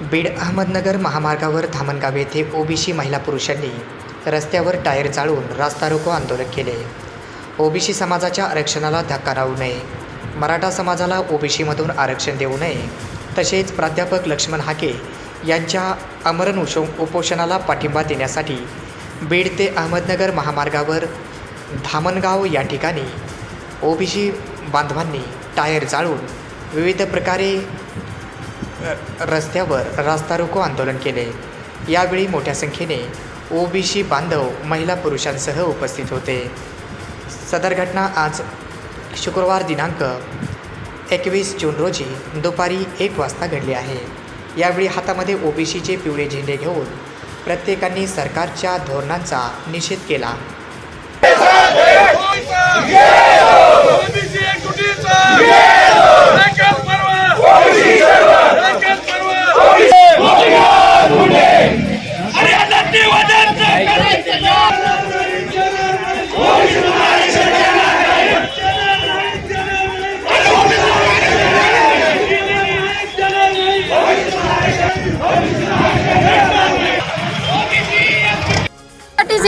बीड अहमदनगर महामार्गावर धामणगाव येथे ओबीसी महिला पुरुषांनी रस्त्यावर टायर जाळून रास्ता रोको आंदोलन केले. ओबीसी समाजाच्या आरक्षणाला धक्का राहू नये. मराठा समाजाला ओबीसीमधून आरक्षण देऊ नये. तसेच प्राध्यापक लक्ष्मण हाके यांच्या अमरण उशो उपोषणाला पाठिंबा देण्यासाठी बीड ते अहमदनगर महामार्गावर धामणगाव या ठिकाणी ओबीसी बांधवांनी टायर जाळून विविध प्रकारे रस्त्यावर रास्ता रोको आंदोलन केले. यावेळी मोठ्या संख्येने ओबीसी बांधव महिला पुरुषांसह उपस्थित होते. सदर घटना आज शुक्रवार दिनांक एकवीस जून रोजी दुपारी एक वाजता घडली आहे. यावेळी हातामध्ये ओबीसीचे पिवळे झेंडे घेऊन प्रत्येकाने सरकारच्या धोरणांचा निषेध केला.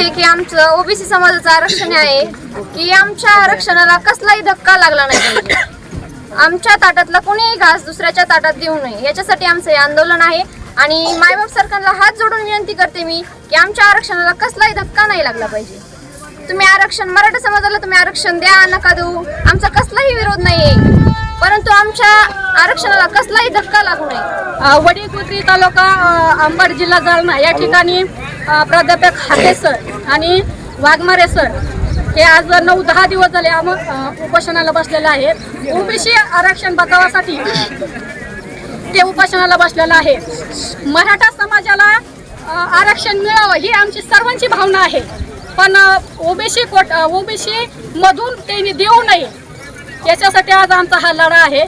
आहे की आमचं ओबीसी समाजाचं आरक्षण आहे की आमच्या आरक्षणाला कसलाही धक्का लागला नाही पाहिजे. आमच्या ताटातला कोणीही घास दुसऱ्याच्या ताटात देऊ नये. याच्यासाठी आमचं हे आंदोलन आहे. आणि मायबाप सरकारला हात जोडून विनंती करते मी की आमच्या आरक्षणाला कसलाही धक्का नाही लागला पाहिजे. तुम्ही आरक्षण मराठा समाजाला तुम्ही आरक्षण द्या नका देऊ. आमचा कसलाही विरोध नाही आहे. परंतु आमच्या आरक्षणाला कसलाही धक्का लागू नये. वडीकुत्री तालुका अंबड जिल्हा जालना. या ठिकाणी प्राध्यापक हाके सर आणि वाघमारे सर हे आज नऊ दहा दिवस झाले आम उपोषणाला बसलेले आहेत. ओबीसी आरक्षण बचावासाठी ते उपोषणाला बसलेलं आहे मराठा समाजाला आरक्षण मिळावं ही आमची सर्वांची भावना आहे. पण ओबीसी कोट ओबीसी मधून त्यांनी देऊ नये. याच्यासाठी आज आमचा हा लढा आहे.